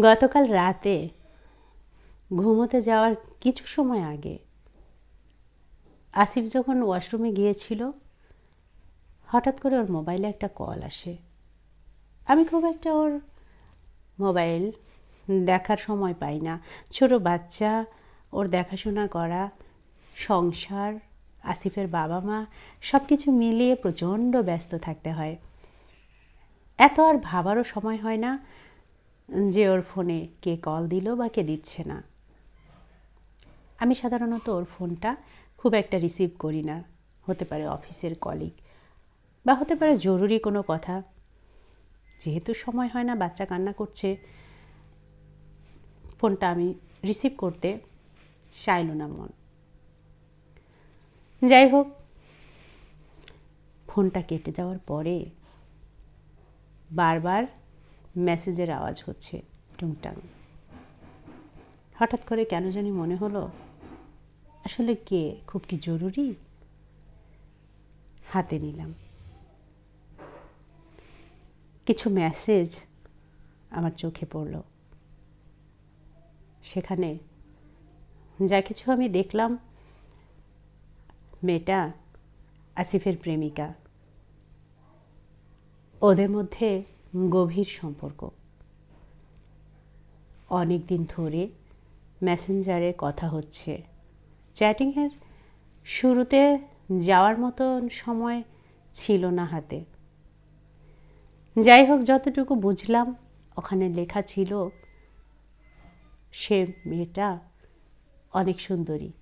গতকাল রাতে ঘুমোতে যাওয়ার কিছু সময় আগে আসিফ যখন ওয়াশরুমে গিয়েছিল, হঠাৎ করে ওর মোবাইলে একটা কল আসে। আমি খুব একটা ওর মোবাইল দেখার সময় পাই না। ছোট বাচ্চা, ওর দেখাশোনা করা, সংসার, আসিফের বাবা মা সব কিছু মিলিয়ে প্রচণ্ড ব্যস্ত থাকতে হয়। এত আর ভাবারও সময় হয় না। যে ওর ফোনে কে কল দিল বা কে দিচ্ছে না। আমি সাধারণত ওর ফোনটা খুব একটা রিসিভ করি না। হতে পারে অফিসের কলিগ বা হতে পারে জরুরি কোনো কথা। যেহেতু সময় হয় না, বাচ্চা কান্না করছে। ফোনটা আমি রিসিভ করতে চাইল না মন। যাই হোক, ফোনটা কেটে যাওয়ার পরে বারবার মেসেজের আওয়াজ হচ্ছে, টুংটাং। হঠাৎ করে কেন জানি মনে হলো, আসলে কে? খুব কি জরুরি? হাতে নিলাম। কিছু মেসেজ আমার চোখে পড়ল। সেখানে যা কিছু আমি দেখলাম, মেয়েটা আসিফের প্রেমিকা। ওদের মধ্যে গভীর সম্পর্ক। অনেক দিন ধরে মেসেঞ্জারে কথা হচ্ছে। চ্যাটিংয়ের শুরুতে যাওয়ার মতন সময় ছিল না হাতে। যাই হোক, যতটুকু বুঝলাম, ওখানে লেখা ছিল, সে মেয়েটা অনেক সুন্দরী।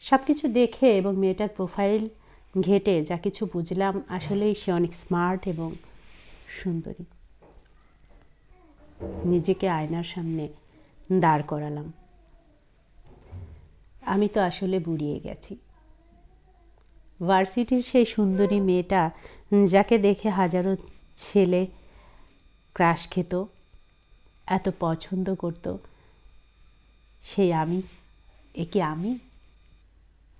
সব কিছু দেখে এবং মেয়েটার প্রোফাইল ঘেটে যা কিছু বুঝলাম, আসলেই সে অনেক স্মার্ট এবং সুন্দরী। নিজেকে আয়নার সামনে দাঁড় করালাম। আমি তো আসলে বুড়িয়ে গেছি। ভার্সিটির সেই সুন্দরী মেয়েটা, যাকে দেখে হাজারো ছেলে ক্রাশ খেত, এত পছন্দ করত, সেই আমি একে আমি?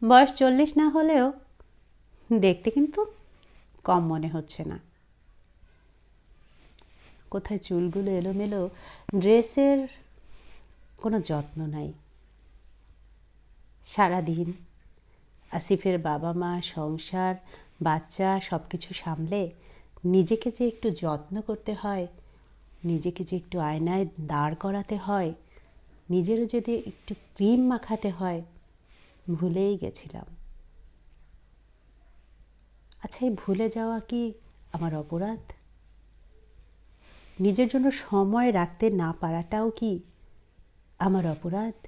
বয়স চল্লিশ না হলেও দেখতে কিন্তু কম মনে হচ্ছে না। কোথায় চুলগুলো এলোমেলো, ড্রেসের কোনো যত্ন নাই। সারাদিন আসিফের বাবা মা, সংসার, বাচ্চা সব কিছু সামলে নিজেকে যে একটু যত্ন করতে হয়, নিজেকে যে একটু আয়নায় দাঁড় করাতে হয়, নিজেরও যদি একটু ক্রিম মাখাতে হয়, ভুলেই গেছিলাম। আচ্ছা এই ভুলে যাওয়া কি আমার অপরাধ? নিজের জন্য সময় রাখতে না পারাটাও কি আমার অপরাধ?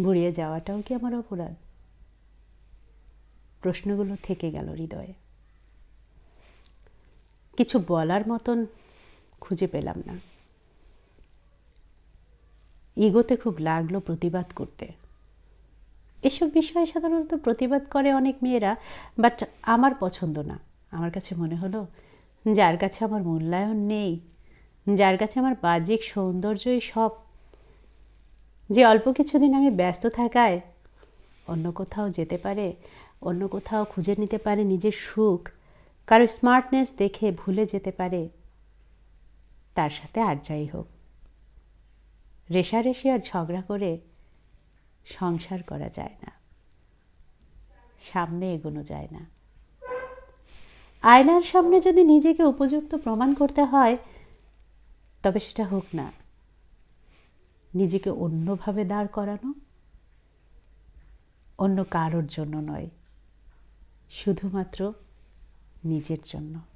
বুড়িয়ে যাওয়াটাও কি আমার অপরাধ? প্রশ্নগুলো থেকে গেল হৃদয়ে। কিছু বলার মতন খুঁজে পেলাম না। ইগোতে খুব লাগল প্রতিবাদ করতে। এসব বিষয়ে সাধারণত প্রতিবাদ করে অনেক মেয়েরা বাট আমার পছন্দ না। আমার কাছে মনে হলো, যার কাছে আমার মূল্যায়ন নেই, যার কাছে আমার বাহ্যিক সৌন্দর্যই সব, যে অল্প কিছুদিন আমি ব্যস্ত থাকায় অন্য কোথাও যেতে পারে, অন্য কোথাও খুঁজে নিতে পারে নিজের সুখ, কারও স্মার্টনেস দেখে ভুলে যেতে পারে, তার সাথে আর যাই হোক। রেশারেশি আর ঝগড়া করে সংসার করা যায় না। সামনে এগোনো যায় না। আয়নার সামনে যদি নিজেকে উপযুক্ত প্রমাণ করতে হয়, তবে সেটা হোক না। নিজেকে অন্যভাবে দাঁড় করানো অন্য কারোর জন্য নয়, শুধুমাত্র নিজের জন্য।